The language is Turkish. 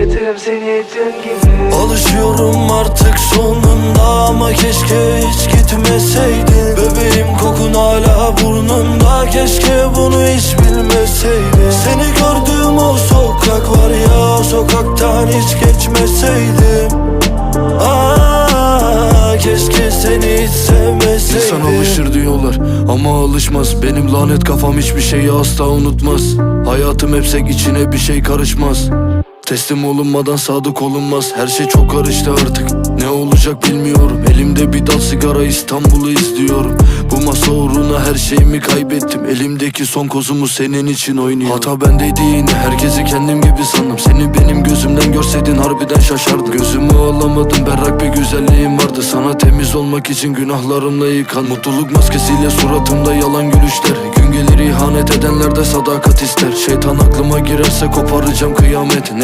yaşatırım seni dün gibi. Alışıyorum artık sonunda ama keşke hiç gitmeseydin Bebeğim kokun hala burnumda keşke bunu hiç bilmeseydin Seni gördüğüm o sokak var ya o sokaktan hiç geçmeseydim. Aa, keşke seni hiç sevmeseydim. İnsan alışır diyorlar ama alışmaz. Benim lanet kafam hiçbir şeyi asla unutmaz. Hayatım hepsek içine bir şey karışmaz Teslim olunmadan sadık olunmaz. Her şey çok karıştı artık. Ne olacak bilmiyorum. Elimde bir dal sigara İstanbul'u izliyorum. Bu masa uğruna her şeyimi kaybettim. Elimdeki son kozumu senin için oynuyorum. Hata bendeydi yine. Herkesi kendim gibi sandım. Seni benim gözümden görseydin harbiden şaşardım. Gözümü alamadım. Berrak bir güzelliğim vardı. Sana temiz olmak için günahlarımla yıkan Mutluluk maskesiyle suratımda yalan gülüşler. Gün gelir ihanet edenler de sadakat ister. Şeytan aklıma girerse koparacağım kıyamet. Ne